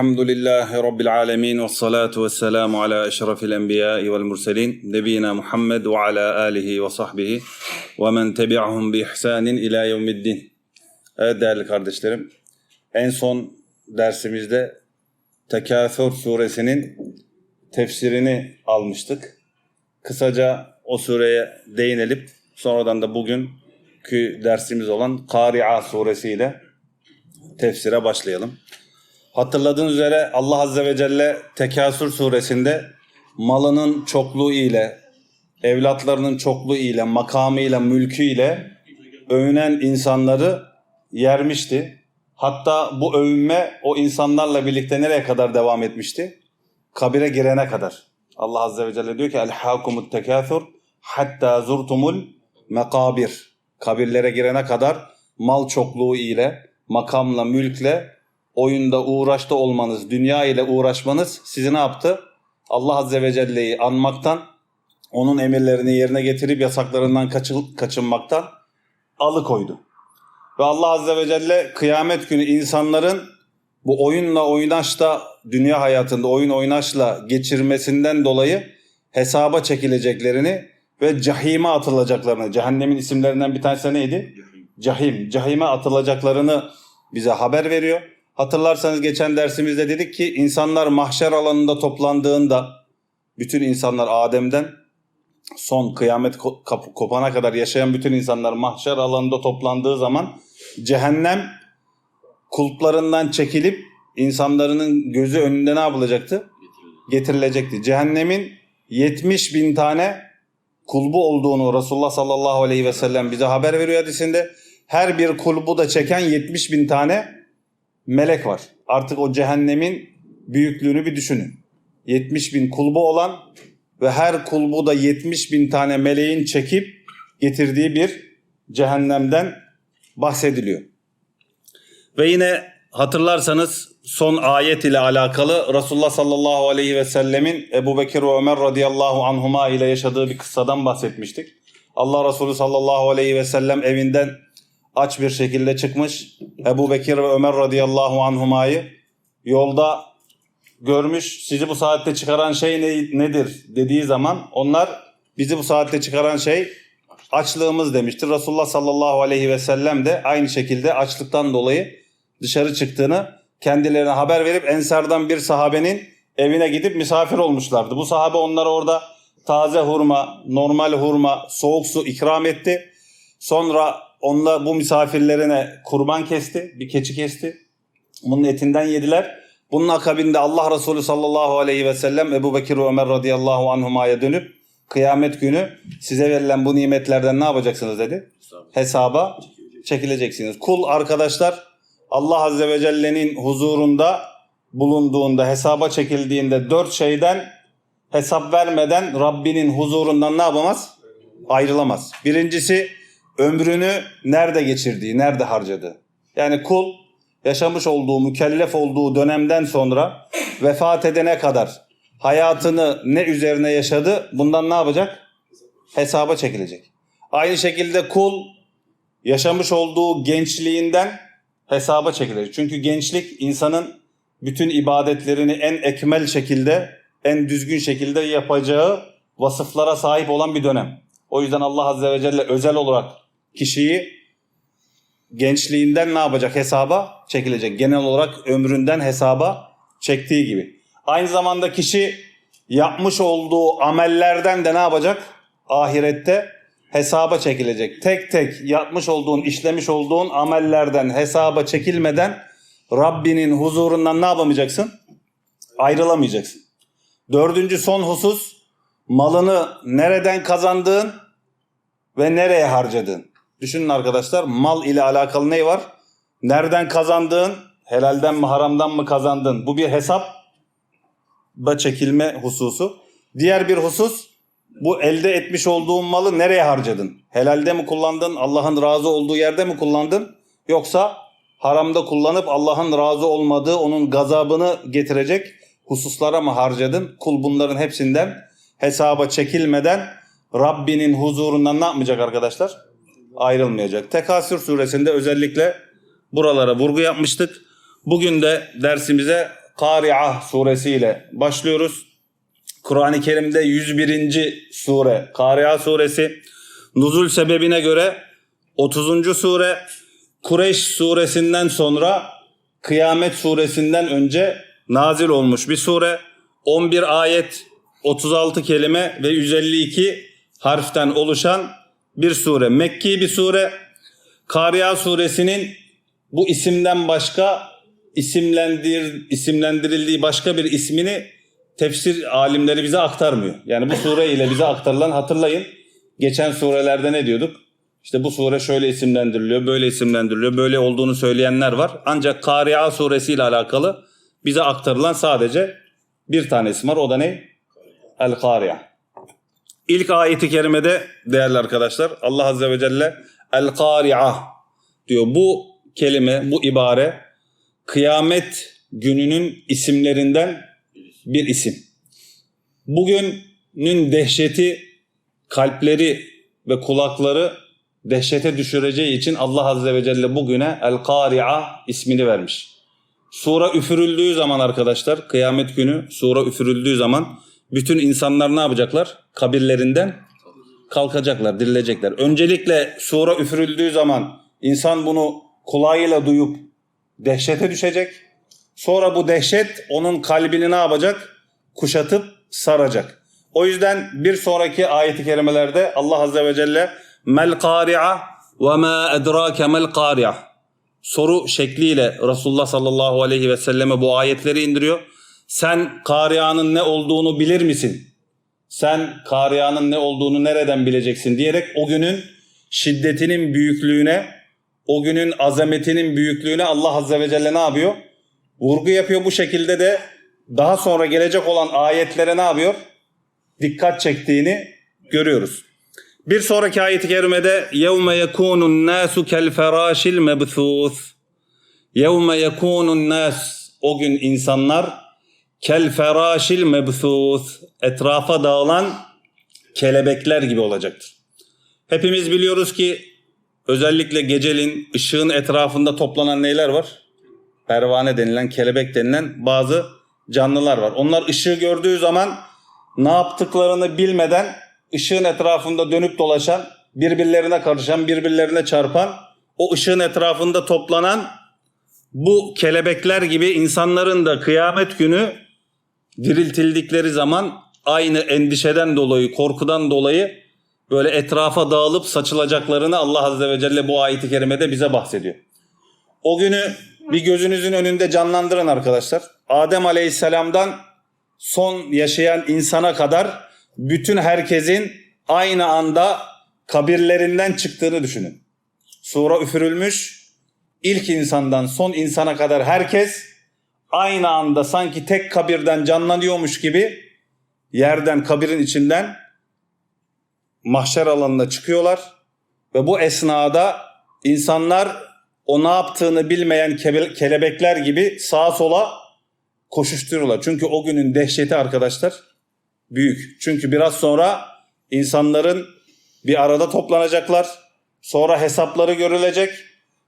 Elhamdülillahi Rabbil alemin ve salatu ve selamu ala eşrafil enbiya vel murselin nebiyina Muhammed ve ala alihi ve sahbihi ve men tebi'ahum bi ihsanin ila yevmiddin. Evet değerli kardeşlerim en son dersimizde Tekâfür suresinin tefsirini almıştık. Kısaca o sureye değinelim. Sonradan da bugünkü dersimiz olan Kari'a suresiyle tefsire başlayalım. Hatırladığınız üzere Allah Azze ve Celle Tekasür suresinde malının çokluğu ile, evlatlarının çokluğu ile, makamıyla, mülkü ile övünen insanları yermişti. Hatta bu övünme o insanlarla birlikte nereye kadar devam etmişti? Kabire girene kadar. Allah Azze ve Celle diyor ki El-hakumut tekâthur hatta zurtumul mekabir. Kabirlere girene kadar mal çokluğu ile, makamla, mülkle oyunda uğraşta olmanız, dünya ile uğraşmanız sizi ne yaptı? Allah Azze ve Celle'yi anmaktan, onun emirlerini yerine getirip yasaklarından kaçın, kaçınmaktan alıkoydu. Ve Allah Azze ve Celle kıyamet günü insanların bu oyunla oynaşta dünya hayatında oyun oynaşla geçirmesinden dolayı hesaba çekileceklerini ve cahime atılacaklarını, cehennemin isimlerinden bir tanesi neydi? Cahim. Cahime atılacaklarını bize haber veriyor. Hatırlarsanız geçen dersimizde dedik ki insanlar mahşer alanında toplandığında bütün insanlar Adem'den son kıyamet kopana kadar yaşayan bütün insanlar mahşer alanında toplandığı zaman cehennem kulplarından çekilip insanların gözü önünde ne yapılacaktı? Getirilecekti. Cehennemin 70 bin tane kulbu olduğunu Resulullah sallallahu aleyhi ve sellem bize haber veriyor hadisinde. Her bir kulbu da çeken 70 bin tane melek var. Artık o cehennemin büyüklüğünü bir düşünün. 70 bin kulbu olan ve her kulbu da 70 bin tane meleğin çekip getirdiği bir cehennemden bahsediliyor. Ve yine hatırlarsanız son ayet ile alakalı Resulullah sallallahu aleyhi ve sellemin Ebu Bekir ve Ömer radıyallahu anhuma ile yaşadığı bir kıssadan bahsetmiştik. Allah Resulü sallallahu aleyhi ve sellem evinden aç bir şekilde çıkmış. Ebu Bekir ve Ömer radıyallahu anhumayı yolda görmüş. Sizi bu saatte çıkaran şey ne, nedir dediği zaman onlar bizi bu saatte çıkaran şey açlığımız demiştir. Resulullah sallallahu aleyhi ve sellem de aynı şekilde açlıktan dolayı dışarı çıktığını kendilerine haber verip Ensar'dan bir sahabenin evine gidip misafir olmuşlardı. Bu sahabe onlara orada taze hurma, normal hurma, soğuk su ikram etti. Sonra onunla bu misafirlerine kurban kesti, bir keçi kesti. Bunun etinden yediler. Bunun akabinde Allah Resulü sallallahu aleyhi ve sellem Ebu Bekir ve Ömer radıyallahu anhumaya dönüp kıyamet günü size verilen bu nimetlerden ne yapacaksınız dedi. Hesaba çekileceksiniz. Kul arkadaşlar Allah Azze ve Celle'nin huzurunda bulunduğunda, hesaba çekildiğinde dört şeyden hesap vermeden Rabbinin huzurundan ne yapamaz? Ayrılamaz. Birincisi ömrünü nerede geçirdiği, nerede harcadığı. Yani kul yaşamış olduğu, mükellef olduğu dönemden sonra vefat edene kadar hayatını ne üzerine yaşadı bundan ne yapacak? Hesaba çekilecek. Aynı şekilde kul yaşamış olduğu gençliğinden hesaba çekilecek. Çünkü gençlik insanın bütün ibadetlerini en ekmel şekilde, en düzgün şekilde yapacağı vasıflara sahip olan bir dönem. O yüzden Allah Azze ve Celle özel olarak kişiyi gençliğinden ne yapacak hesaba çekilecek. Genel olarak ömründen hesaba çektiği gibi. Aynı zamanda kişi yapmış olduğu amellerden de ne yapacak? Ahirette hesaba çekilecek. Tek tek yapmış olduğun, işlemiş olduğun amellerden hesaba çekilmeden Rabbinin huzurundan ne yapamayacaksın? Ayrılamayacaksın. Dördüncü son husus malını nereden kazandığın ve nereye harcadığın. Düşünün arkadaşlar mal ile alakalı ne var? Nereden kazandığın, helalden mi haramdan mı kazandın? Bu bir hesap da çekilme hususu. Diğer bir husus bu elde etmiş olduğun malı nereye harcadın? Helalde mi kullandın? Allah'ın razı olduğu yerde mi kullandın? Yoksa haramda kullanıp Allah'ın razı olmadığı onun gazabını getirecek hususlara mı harcadın? Kul bunların hepsinden hesaba çekilmeden Rabbinin huzurundan ne yapmayacak arkadaşlar? Ayrılmayacak. Tekasür suresinde özellikle buralara vurgu yapmıştık. Bugün de dersimize Kari'a suresiyle başlıyoruz. Kur'an-ı Kerim'de 101. sure Kari'a suresi. Nuzul sebebine göre 30. sure Kureyş suresinden sonra Kıyamet suresinden önce nazil olmuş bir sure. 11 ayet, 36 kelime ve 152 harften oluşan bir sure. Mekki bir sure. Kariya suresinin bu isimden başka isimlendir, isimlendirildiği başka bir ismini tefsir alimleri bize aktarmıyor. Yani bu sure ile bize aktarılan hatırlayın. Geçen surelerde ne diyorduk? İşte bu sure şöyle isimlendiriliyor, böyle isimlendiriliyor, böyle olduğunu söyleyenler var. Ancak Kariya suresi ile alakalı bize aktarılan sadece bir tane isim var. O da ne? El-Kariya. İlk ayeti kerimede değerli arkadaşlar Allah Azze ve Celle El-Kari'a diyor. Bu kelime, bu ibare kıyamet gününün isimlerinden bir isim. Bugünün dehşeti kalpleri ve kulakları dehşete düşüreceği için Allah Azze ve Celle bugüne El-Kari'a ismini vermiş. Sura üfürüldüğü zaman arkadaşlar, kıyamet günü sura üfürüldüğü zaman bütün insanlar ne yapacaklar? Kabirlerinden kalkacaklar, dirilecekler. Öncelikle sura üfürüldüğü zaman insan bunu kulağıyla duyup dehşete düşecek. Sonra bu dehşet onun kalbini ne yapacak? Kuşatıp saracak. O yüzden bir sonraki ayeti kerimelerde Allah Azze ve Celle mel kari'a ve ma edrake mel kari'a soru şekliyle Resulullah sallallahu aleyhi ve selleme bu ayetleri indiriyor. Sen kariyanın ne olduğunu bilir misin? Sen kariyanın ne olduğunu nereden bileceksin diyerek o günün şiddetinin büyüklüğüne, o günün azametinin büyüklüğüne Allah Azze ve Celle ne yapıyor? Vurgu yapıyor bu şekilde de daha sonra gelecek olan ayetlere ne yapıyor? Dikkat çektiğini görüyoruz. Bir sonraki ayet-i kerimede يَوْمَ يَكُونُ النَّاسُ كَالْفَرَاشِ الْمَبْثُوثِ يَوْمَ يَكُونُ النَّاسُ O gün insanlar kel ferâşil mebthûth etrafa dağılan kelebekler gibi olacaktır. Hepimiz biliyoruz ki özellikle gecelin ışığın etrafında toplanan neyler var? Pervane denilen, kelebek denilen bazı canlılar var. Onlar ışığı gördüğü zaman ne yaptıklarını bilmeden ışığın etrafında dönüp dolaşan, birbirlerine karışan, birbirlerine çarpan, o ışığın etrafında toplanan bu kelebekler gibi insanların da kıyamet günü diriltildikleri zaman aynı endişeden dolayı, korkudan dolayı böyle etrafa dağılıp saçılacaklarını Allah Azze ve Celle bu ayeti kerimede bize bahsediyor. O günü bir gözünüzün önünde canlandırın arkadaşlar. Adem Aleyhisselam'dan son yaşayan insana kadar bütün herkesin aynı anda kabirlerinden çıktığını düşünün. Sura üfürülmüş. İlk insandan son insana kadar herkes aynı anda sanki tek kabirden canlanıyormuş gibi yerden kabirin içinden mahşer alanına çıkıyorlar ve bu esnada insanlar o ne yaptığını bilmeyen kelebekler gibi sağa sola koşuşturuyorlar. Çünkü o günün dehşeti arkadaşlar büyük. Çünkü biraz sonra insanların bir arada toplanacaklar. Sonra hesapları görülecek.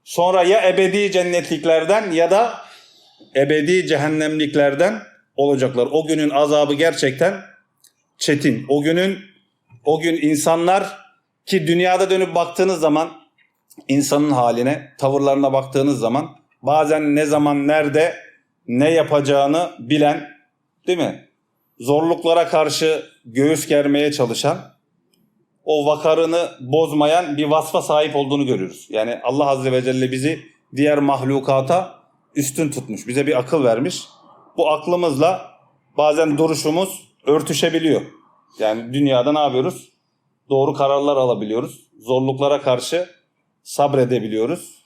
Sonra ya ebedi cennetliklerden ya da ebedi cehennemliklerden olacaklar. O günün azabı gerçekten çetin. O günün o gün insanlar ki dünyada dönüp baktığınız zaman insanın haline, tavırlarına baktığınız zaman bazen ne zaman nerede ne yapacağını bilen değil mi? Zorluklara karşı göğüs germeye çalışan o vakarını bozmayan bir vasfa sahip olduğunu görüyoruz. Yani Allah Azze ve Celle bizi diğer mahlukata üstün tutmuş. Bize bir akıl vermiş. Bu aklımızla bazen duruşumuz örtüşebiliyor. Yani dünyada ne yapıyoruz? Doğru kararlar alabiliyoruz. Zorluklara karşı sabredebiliyoruz.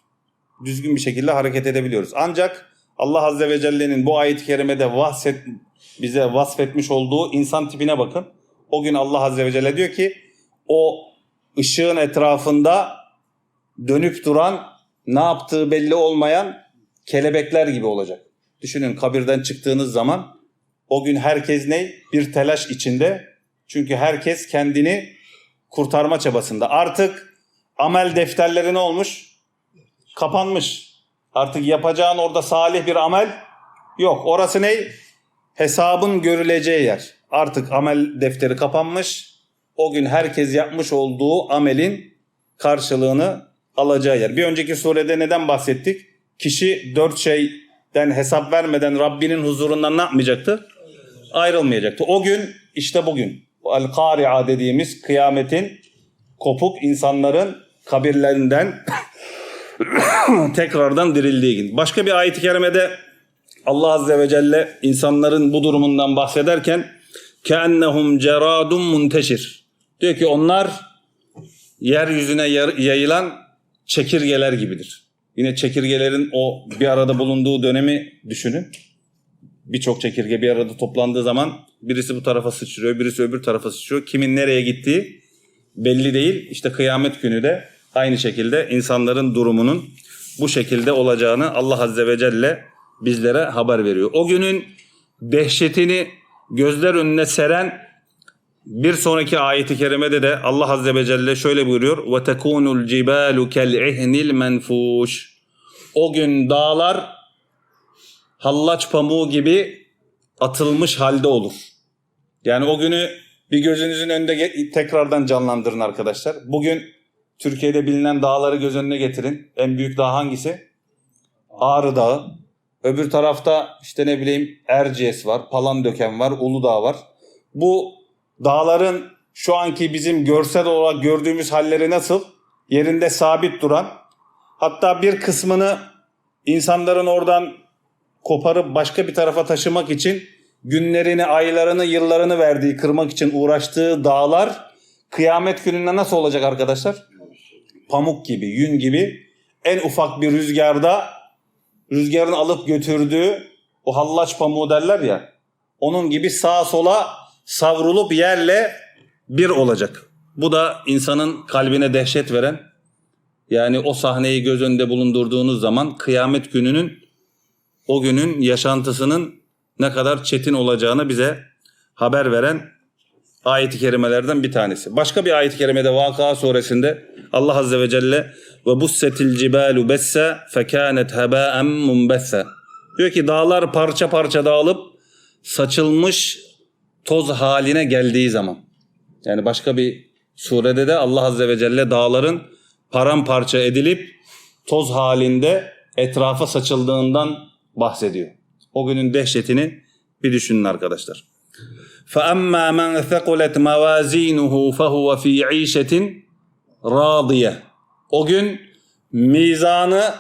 Düzgün bir şekilde hareket edebiliyoruz. Ancak Allah Azze ve Celle'nin bu ayet-i kerimede vahset, bize vasfetmiş olduğu insan tipine bakın. O gün Allah Azze ve Celle diyor ki o ışığın etrafında dönüp duran ne yaptığı belli olmayan kelebekler gibi olacak. Düşünün kabirden çıktığınız zaman o gün herkes ne? Bir telaş içinde. Çünkü herkes kendini kurtarma çabasında. Artık amel defterleri ne olmuş? Kapanmış. Artık yapacağın orada salih bir amel Yok orası ne? Hesabın görüleceği yer. Artık amel defteri kapanmış. O gün herkes yapmış olduğu amelin karşılığını alacağı yer. Bir önceki surede neden bahsettik? Kişi dört şeyden hesap vermeden Rabbinin huzurundan ne yapmayacaktı? Ayrılmayacaktı. O gün işte bugün. El-Kari'a dediğimiz kıyametin kopuk insanların kabirlerinden tekrardan dirildiği gün. Başka bir ayet-i kerimede Allah Azze ve Celle insanların bu durumundan bahsederken keennehum ceradun munteşir. Diyor ki onlar yeryüzüne yayılan çekirgeler gibidir. Yine çekirgelerin o bir arada bulunduğu dönemi düşünün. Birçok çekirge bir arada toplandığı zaman birisi bu tarafa sıçrıyor, birisi öbür tarafa sıçrıyor. Kimin nereye gittiği belli değil. İşte kıyamet günü de aynı şekilde insanların durumunun bu şekilde olacağını Allah Azze ve Celle bizlere haber veriyor. O günün dehşetini gözler önüne seren bir sonraki ayeti kerimede de Allah Azze ve Celle şöyle buyuruyor. وَتَكُونُ الْجِبَالُ كَالْعِهْنِ الْمَنْفُوشِ O gün dağlar hallaç pamuğu gibi atılmış halde olur. Yani o günü bir gözünüzün önünde ge- tekrardan canlandırın arkadaşlar. Bugün Türkiye'de bilinen dağları göz önüne getirin. En büyük dağ hangisi? Ağrı Dağı. Öbür tarafta işte ne bileyim Erciyes var, Palandöken var, Uludağ var. Bu dağların şu anki bizim görsel olarak gördüğümüz halleri nasıl? Yerinde sabit duran, hatta bir kısmını insanların oradan koparıp başka bir tarafa taşımak için günlerini, aylarını, yıllarını verdiği, kırmak için uğraştığı dağlar kıyamet gününde nasıl olacak arkadaşlar? Pamuk gibi, yün gibi en ufak bir rüzgarda rüzgarın alıp götürdüğü o hallaç pamuğu derler ya onun gibi sağa sola savrulup yerle bir olacak. Bu da insanın kalbine dehşet veren yani o sahneyi göz önünde bulundurduğunuz zaman kıyamet gününün o günün yaşantısının ne kadar çetin olacağını bize haber veren ayet-i kerimelerden bir tanesi. Başka bir ayet-i kerimede Vakıa suresinde Allah azze ve celle ve bussetil cibalu bessa fekanet haba'en munbessa. Diyor ki dağlar parça parça dağılıp saçılmış toz haline geldiği zaman. Yani başka bir surede de Allah azze ve celle dağların paramparça edilip toz halinde etrafa saçıldığından bahsediyor. O günün dehşetini bir düşünün arkadaşlar. فَأَمَّا مَنْ ثَقُلَتْ مَوَازِينُهُ فَهُوَ ف۪ي عِيشَةٍ رَاضِيَةٍ O gün mizanı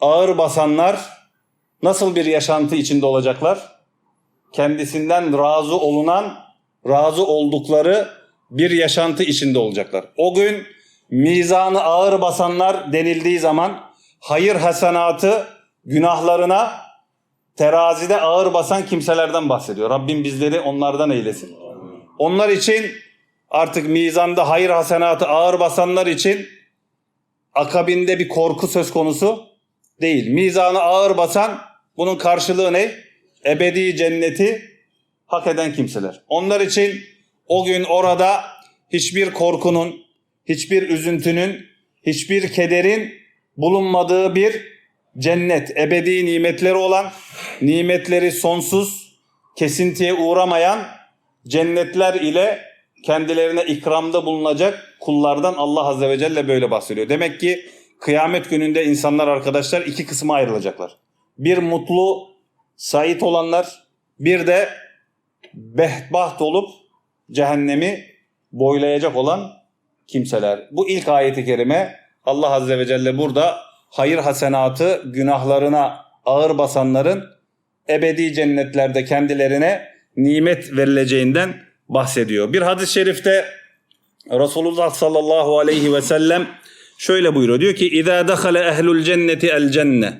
ağır basanlar nasıl bir yaşantı içinde olacaklar? Kendisinden razı olunan, razı oldukları bir yaşantı içinde olacaklar. O gün mizanı ağır basanlar denildiği zaman hayır hasenatı günahlarına terazide ağır basan kimselerden bahsediyor. Rabbim bizleri onlardan eylesin. Onlar için artık mizanda hayır hasenatı ağır basanlar için akabinde bir korku söz konusu değil. Mizanı ağır basan bunun karşılığı ne? Ebedi cenneti hak eden kimseler. Onlar için o gün orada hiçbir korkunun, hiçbir üzüntünün, hiçbir kederin bulunmadığı bir cennet, ebedi nimetleri olan, nimetleri sonsuz, kesintiye uğramayan cennetler ile kendilerine ikramda bulunacak kullardan Allah Azze ve Celle böyle bahsediyor. Demek ki kıyamet gününde insanlar arkadaşlar iki kısma ayrılacaklar. Bir mutlu, sait olanlar, bir de behbaht olup cehennemi boylayacak olan kimseler. Bu ilk ayeti kerime Allah Azze ve Celle burada hayır hasenatı günahlarına ağır basanların ebedi cennetlerde kendilerine nimet verileceğinden bahsediyor. Bir hadis-i şerifte Resulullah sallallahu aleyhi ve sellem şöyle buyuruyor. Diyor ki İzâ dehale ehlul cenneti el cenne.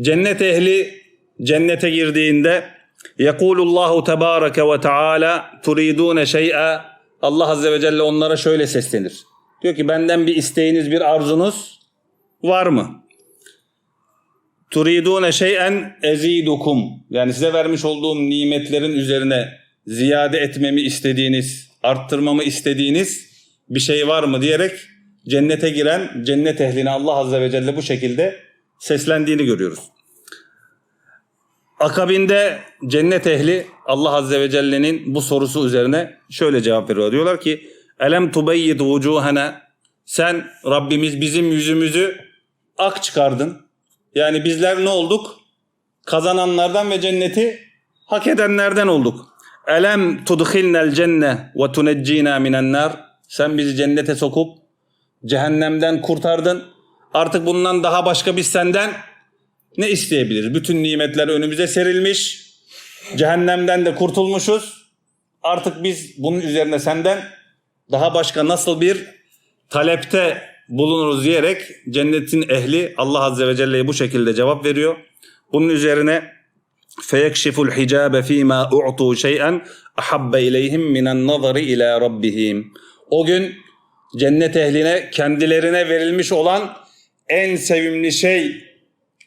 Cennet ehli cennete girdiğinde yekulullahu tebareke ve teala turidune şey'a Allah azze ve celle onlara şöyle seslenir. Diyor ki benden bir isteğiniz, bir arzunuz var mı? Turidune şey'en ezidukum. Yani size vermiş olduğum nimetlerin üzerine ziyade etmemi istediğiniz, arttırmamı istediğiniz bir şey var mı diyerek cennete giren cennet ehline Allah azze ve celle bu şekilde seslendiğini görüyoruz. Akabinde cennet ehli Allah Azze ve Celle'nin bu sorusu üzerine şöyle cevap veriyor. Diyorlar ki Elem tubeyyid vucuhana sen Rabbimiz bizim yüzümüzü ak çıkardın. Yani bizler ne olduk? Kazananlardan ve cenneti hak edenlerden olduk. Elem tudkhilnel cenne ve tuneccina minen. Sen bizi cennete sokup cehennemden kurtardın. Artık bundan daha başka biz senden ne isteyebiliriz? Bütün nimetler önümüze serilmiş. Cehennemden de kurtulmuşuz. Artık biz bunun üzerine senden daha başka nasıl bir talepte bulunuruz diyerek cennetin ehli Allah Azze ve Celle'ye bu şekilde cevap veriyor. Bunun üzerine feyekşiful hicabe fîmâ u'tu şey'en ahabbe ileyhim minen nazari ila rabbihim. O gün cennet ehline kendilerine verilmiş olan en sevimli şey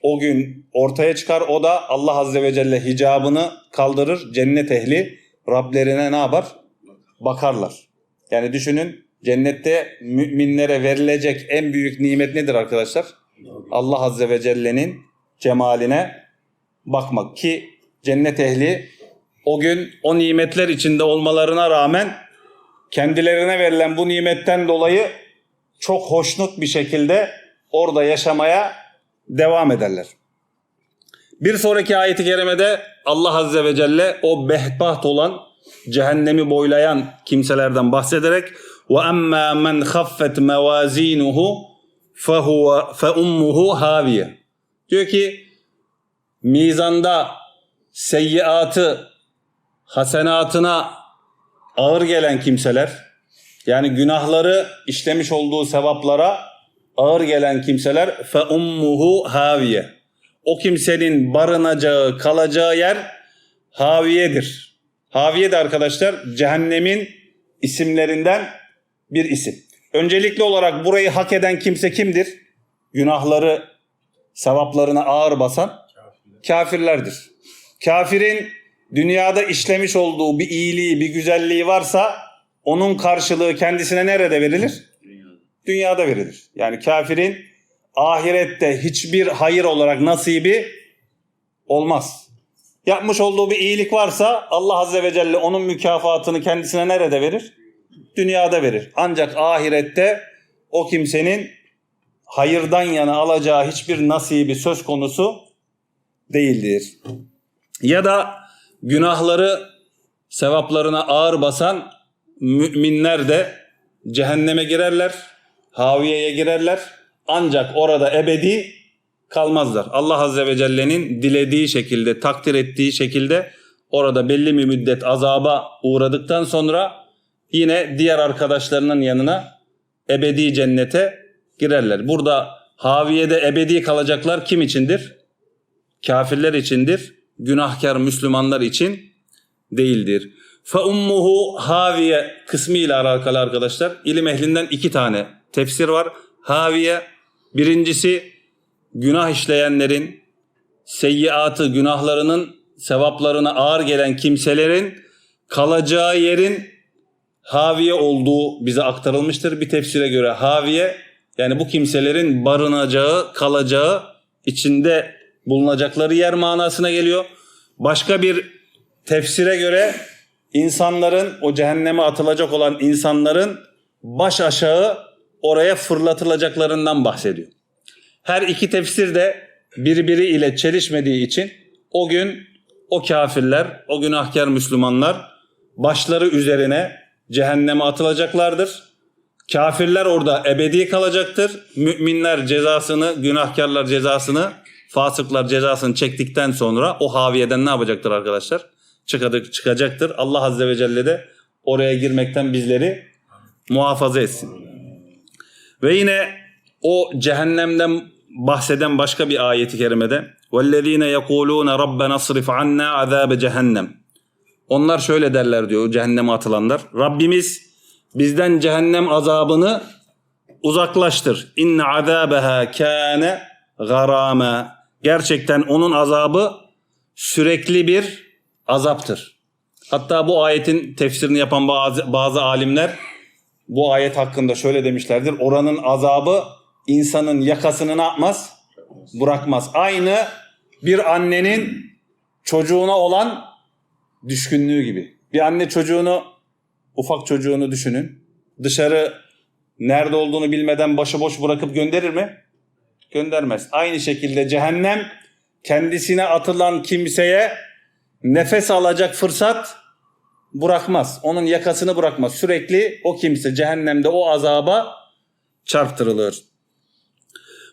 o gün ortaya çıkar. O da Allah Azze ve Celle hicabını kaldırır. Cennet ehli Rablerine ne yapar? Bakarlar. Yani düşünün cennette müminlere verilecek en büyük nimet nedir arkadaşlar? Allah Azze ve Celle'nin cemaline bakmak ki cennet ehli o gün o nimetler içinde olmalarına rağmen kendilerine verilen bu nimetten dolayı çok hoşnut bir şekilde orada yaşamaya devam ederler. Bir sonraki ayeti kerimede Allah Azze ve Celle o behbaht olan cehennemi boylayan kimselerden bahsederek ve emmâ men khaffet mevazinuhu fehuve fe ummuhu haviye. Diyor ki mizanda seyyiatı hasenatına ağır gelen kimseler yani günahları işlemiş olduğu sevaplara ağır gelen kimseler fe ummuhu haviye. O kimsenin barınacağı, kalacağı yer haviyedir. Haviye de arkadaşlar cehennemin isimlerinden bir isim. Öncelikli olarak burayı hak eden kimse kimdir? Günahları, sevaplarına ağır basan kafirlerdir. Kafirin dünyada işlemiş olduğu bir iyiliği, bir güzelliği varsa onun karşılığı kendisine nerede verilir? Dünyada verilir. Yani kafirin ahirette hiçbir hayır olarak nasibi olmaz. Yapmış olduğu bir iyilik varsa Allah Azze ve Celle onun mükafatını kendisine nerede verir? Dünyada verir. Ancak ahirette o kimsenin hayırdan yana alacağı hiçbir nasibi söz konusu değildir. Ya da günahları sevaplarına ağır basan müminler de cehenneme girerler, haviyeye girerler. Ancak orada ebedi kalmazlar. Allah Azze ve Celle'nin dilediği şekilde, takdir ettiği şekilde orada belli bir müddet azaba uğradıktan sonra yine diğer arkadaşlarının yanına ebedi cennete girerler. Burada haviyede ebedi kalacaklar kim içindir? Kafirler içindir. Günahkar Müslümanlar için değildir. Fe ummuhu haviye kısmı ile alakalı arkadaşlar ilim ehlinden iki tane tefsir var. Haviye birincisi günah işleyenlerin seyyiatı günahlarının sevaplarına ağır gelen kimselerin kalacağı yerin haviye olduğu bize aktarılmıştır. Bir tefsire göre haviye yani bu kimselerin barınacağı, kalacağı, içinde bulunacakları yer manasına geliyor. Başka bir tefsire göre insanların o cehenneme atılacak olan insanların baş aşağı oraya fırlatılacaklarından bahsediyor. Her iki tefsir de birbiri ile çelişmediği için o gün o kafirler, o günahkar Müslümanlar başları üzerine cehenneme atılacaklardır. Kafirler orada ebedi kalacaktır. Müminler cezasını, günahkarlar cezasını, fasıklar cezasını çektikten sonra o haviyeden ne yapacaktır arkadaşlar? Çıkadık, çıkacaktır. Allah Azze ve Celle de oraya girmekten bizleri muhafaza etsin. Ve yine o cehennemden bahseden başka bir ayeti kerimede وَالَّذ۪ينَ يَقُولُونَ رَبَّنَا صْرِفْ عَنَّا عَذَابَ cehennem. Onlar şöyle derler diyor cehenneme atılanlar. Rabbimiz bizden cehennem azabını uzaklaştır. İnne azabeha kâne garâme. Gerçekten onun azabı sürekli bir azaptır. Hatta bu ayetin tefsirini yapan bazı, bazı alimler bu ayet hakkında şöyle demişlerdir. Oranın azabı insanın yakasını ne yapmaz? Bırakmaz. Aynı bir annenin çocuğuna olan düşkünlüğü gibi. Bir anne çocuğunu, ufak çocuğunu düşünün. Dışarı nerede olduğunu bilmeden başıboş bırakıp gönderir mi? Göndermez. Aynı şekilde cehennem kendisine atılan kimseye nefes alacak fırsat bırakmaz. Onun yakasını bırakmaz. Sürekli o kimse cehennemde o azaba çarptırılır.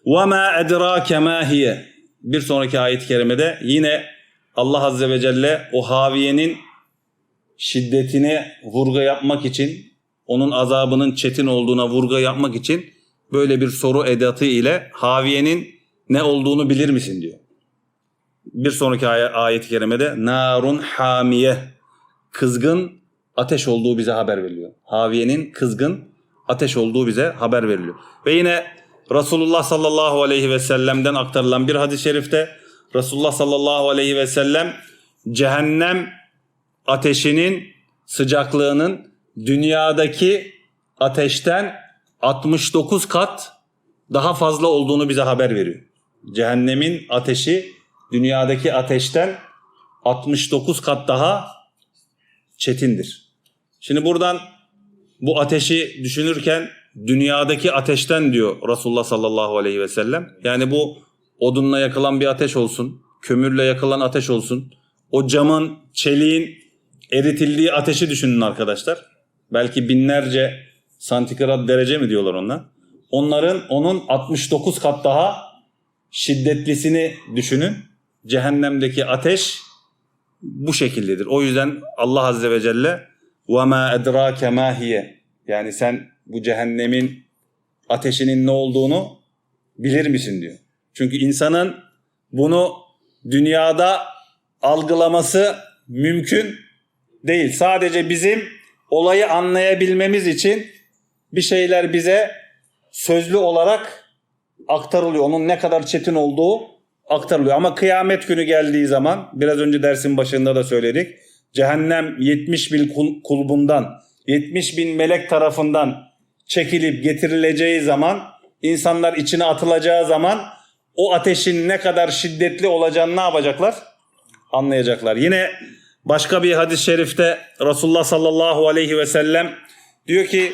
وَمَا اَدْرَاكَ مَا هِيَ Bir sonraki ayet-i kerimede yine Allah Azze ve Celle o haviyenin şiddetine vurgu yapmak için, onun azabının çetin olduğuna vurgu yapmak için böyle bir soru edatı ile haviyenin ne olduğunu bilir misin diyor. Bir sonraki ay- ayet-i kerimede narun hamiye kızgın ateş olduğu bize haber veriliyor. Haviyenin kızgın ateş olduğu bize haber veriliyor. Ve yine Resulullah sallallahu aleyhi ve sellem'den aktarılan bir hadis-i şerifte Resulullah sallallahu aleyhi ve sellem cehennem ateşinin sıcaklığının dünyadaki ateşten 69 kat daha fazla olduğunu bize haber veriyor. Cehennemin ateşi dünyadaki ateşten 69 kat daha çetindir. Şimdi buradan bu ateşi düşünürken dünyadaki ateşten diyor Resulullah sallallahu aleyhi ve sellem. Yani bu odunla yakılan bir ateş olsun, kömürle yakılan ateş olsun. O camın, çeliğin eritildiği ateşi düşünün arkadaşlar. Belki binlerce santigrat derece mi diyorlar ona. Onların onun 69 kat daha şiddetlisini düşünün. Cehennemdeki ateş bu şekildedir. O yüzden Allah Azze ve Celle وَمَا اَدْرَاكَ مَا هِيَ Yani sen bu cehennemin ateşinin ne olduğunu bilir misin diyor. Çünkü insanın bunu dünyada algılaması mümkün değil. Sadece bizim olayı anlayabilmemiz için bir şeyler bize sözlü olarak aktarılıyor. Onun ne kadar çetin olduğu aktarılıyor. Ama kıyamet günü geldiği zaman biraz önce dersin başında da söyledik. Cehennem 70 bin kul- kulbundan 70 bin melek tarafından çekilip getirileceği zaman insanlar içine atılacağı zaman o ateşin ne kadar şiddetli olacağını ne yapacaklar? Anlayacaklar. Yine başka bir hadis-i şerifte Resulullah sallallahu aleyhi ve sellem diyor ki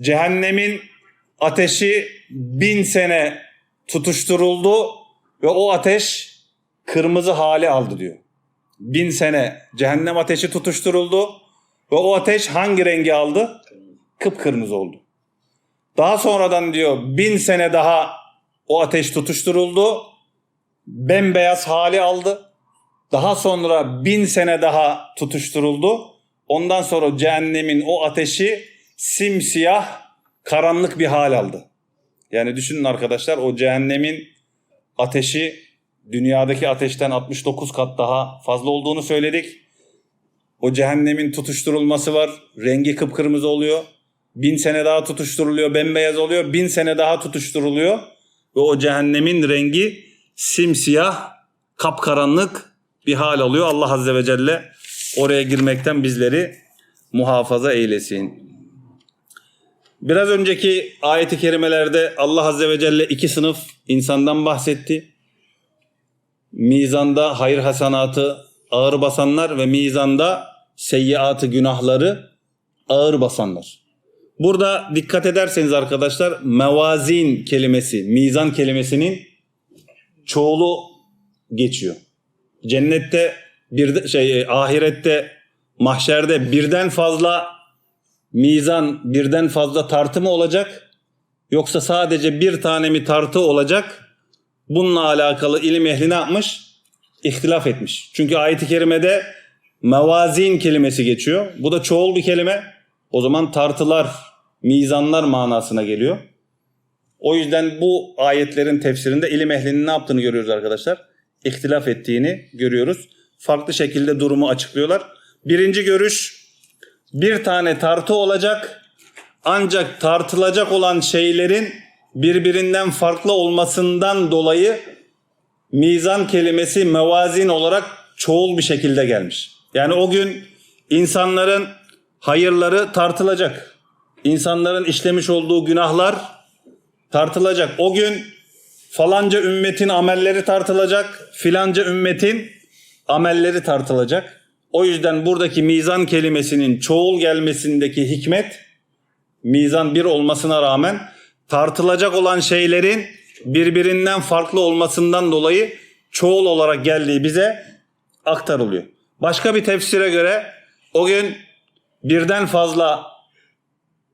cehennemin ateşi bin sene tutuşturuldu ve o ateş kırmızı hali aldı diyor. Bin sene cehennem ateşi tutuşturuldu ve o ateş hangi rengi aldı? Kıpkırmızı oldu. Daha sonradan diyor bin sene daha o ateş tutuşturuldu. Bembeyaz hali aldı. Daha sonra bin sene daha tutuşturuldu. Ondan sonra cehennemin o ateşi simsiyah karanlık bir hal aldı. Yani düşünün arkadaşlar o cehennemin ateşi dünyadaki ateşten 69 kat daha fazla olduğunu söyledik. O cehennemin tutuşturulması var. Rengi kıpkırmızı oluyor. Bin sene daha tutuşturuluyor. Bembeyaz oluyor. Bin sene daha tutuşturuluyor. Ve o cehennemin rengi simsiyah, kapkaranlık bir hal alıyor. Allah Azze ve Celle oraya girmekten bizleri muhafaza eylesin. Biraz önceki ayeti kerimelerde Allah Azze ve Celle iki sınıf insandan bahsetti. Mizanda hayır hasanatı ağır basanlar ve mizanda seyyiatı günahları ağır basanlar. Burada dikkat ederseniz arkadaşlar mevazin kelimesi, mizan kelimesinin çoğulu geçiyor. Cennette bir şey ahirette mahşerde birden fazla mizan, birden fazla tartı mı olacak? Yoksa sadece bir tane mi tartı olacak? Bununla alakalı ilim ehli ne yapmış? İhtilaf etmiş. Çünkü ayet-i kerimede mevazin kelimesi geçiyor. Bu da çoğul bir kelime. O zaman tartılar, mizanlar manasına geliyor. O yüzden bu ayetlerin tefsirinde ilim ehlinin ne yaptığını görüyoruz arkadaşlar. İhtilaf ettiğini görüyoruz. Farklı şekilde durumu açıklıyorlar. Birinci görüş bir tane tartı olacak. Ancak tartılacak olan şeylerin birbirinden farklı olmasından dolayı mizan kelimesi mevazin olarak çoğul bir şekilde gelmiş. Yani o gün insanların hayırları tartılacak. İnsanların işlemiş olduğu günahlar tartılacak. O gün falanca ümmetin amelleri tartılacak. Filanca ümmetin amelleri tartılacak. O yüzden buradaki mizan kelimesinin çoğul gelmesindeki hikmet mizan bir olmasına rağmen tartılacak olan şeylerin birbirinden farklı olmasından dolayı çoğul olarak geldiği bize aktarılıyor. Başka bir tefsire göre o gün birden fazla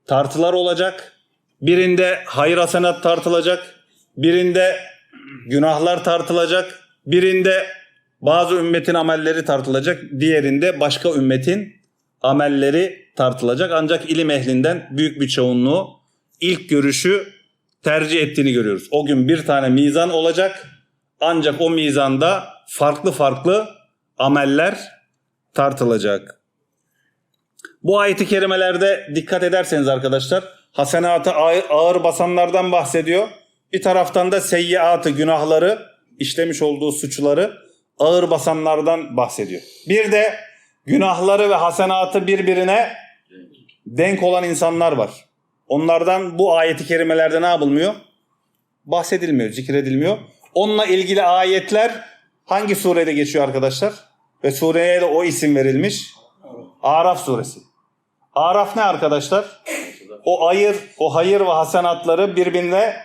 tartılar olacak. Birinde hayır hasenat tartılacak. Birinde günahlar tartılacak. Birinde bazı ümmetin amelleri tartılacak. Diğerinde başka ümmetin amelleri tartılacak. Ancak ilim ehlinden büyük bir çoğunluğu ilk görüşü tercih ettiğini görüyoruz. O gün bir tane mizan olacak. Ancak o mizanda farklı farklı ameller tartılacak. Bu ayeti kerimelerde dikkat ederseniz arkadaşlar hasenatı ağır, ağır basanlardan bahsediyor. Bir taraftan da seyyiatı günahları işlemiş olduğu suçları ağır basanlardan bahsediyor. Bir de günahları ve hasenatı birbirine denk olan insanlar var. Onlardan bu ayeti kerimelerde ne yapılmıyor? Bahsedilmiyor, zikredilmiyor. Onunla ilgili ayetler hangi surede geçiyor arkadaşlar? Ve sureye de o isim verilmiş. Araf suresi. Araf ne arkadaşlar? O hayır, o hayır ve hasenatları birbirine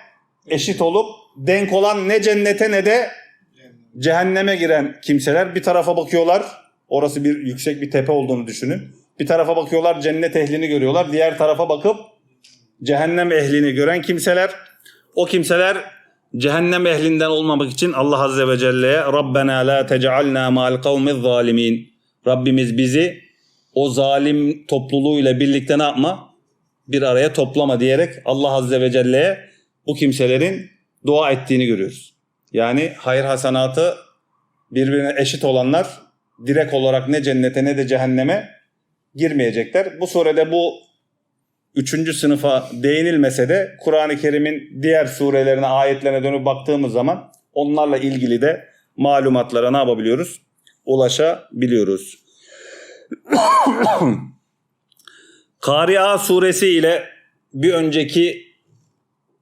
eşit olup denk olan ne cennete ne de cehenneme giren kimseler bir tarafa bakıyorlar. Orası bir yüksek bir tepe olduğunu düşünün. Bir tarafa bakıyorlar cennet ehlini görüyorlar. Diğer tarafa bakıp cehennem ehlini gören kimseler. O kimseler cehennem ehlinden olmamak için Allah Azze ve Celle'ye Rabbena la tec'alna ma'al kavmiz zalimin. Rabbimiz bizi o zalim topluluğuyla birlikte ne yapma? Bir araya toplama diyerek Allah Azze ve Celle'ye bu kimselerin dua ettiğini görüyoruz. Yani hayır hasanatı birbirine eşit olanlar direkt olarak ne cennete ne de cehenneme girmeyecekler. Bu surede bu üçüncü sınıfa değinilmese de Kur'an-ı Kerim'in diğer surelerine, ayetlerine dönüp baktığımız zaman onlarla ilgili de malumatlara ne yapabiliyoruz? Ulaşabiliyoruz. Kari'a suresi ile bir önceki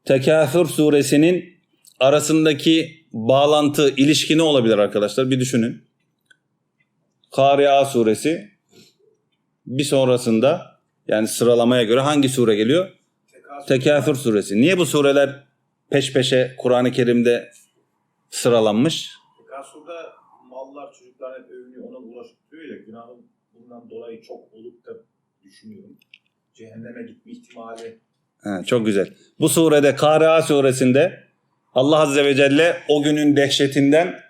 Tekâfür suresinin arasındaki bağlantı, ilişki ne olabilir arkadaşlar? Bir düşünün. Kari'a suresi bir sonrasında yani sıralamaya göre hangi sure geliyor? Tekâfür suresi. Niye bu sureler peş peşe Kur'an-ı Kerim'de sıralanmış? Kasur'da mallar çocuklar hep övünüyor ona ulaşıyor ya günahın bundan dolayı çok olup da düşünüyorum. Cehenneme gitme ihtimali Ha, çok güzel. Bu surede Kari'a suresinde Allah Azze ve Celle o günün dehşetinden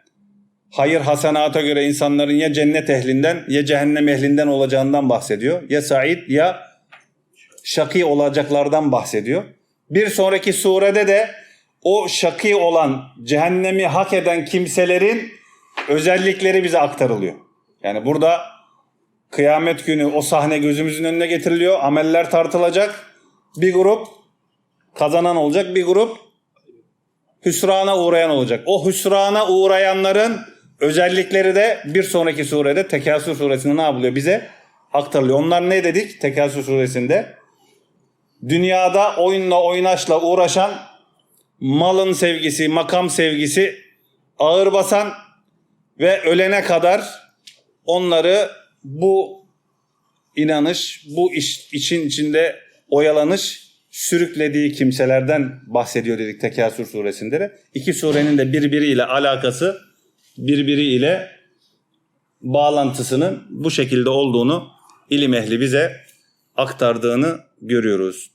hayır hasenata göre insanların ya cennet ehlinden ya cehennem ehlinden olacağından bahsediyor. Ya Said ya şaki olacaklardan bahsediyor. Bir sonraki surede de o şaki olan cehennemi hak eden kimselerin özellikleri bize aktarılıyor. Yani burada kıyamet günü o sahne gözümüzün önüne getiriliyor. Ameller tartılacak. Bir grup kazanan olacak, bir grup hüsrana uğrayan olacak. O hüsrana uğrayanların özellikleri de bir sonraki surede Tekasür suresinde ne yapılıyor? Bize aktarılıyor. Onlar ne dedik Tekasür suresinde? Dünyada oyunla oynaşla uğraşan malın sevgisi, makam sevgisi ağır basan ve ölene kadar onları bu inanış, bu iş için içinde oyalanış sürüklediği kimselerden bahsediyor dedik Tekasür suresinde de. İki surenin de birbiriyle alakası, birbiriyle bağlantısının bu şekilde olduğunu ilim ehli bize aktardığını görüyoruz.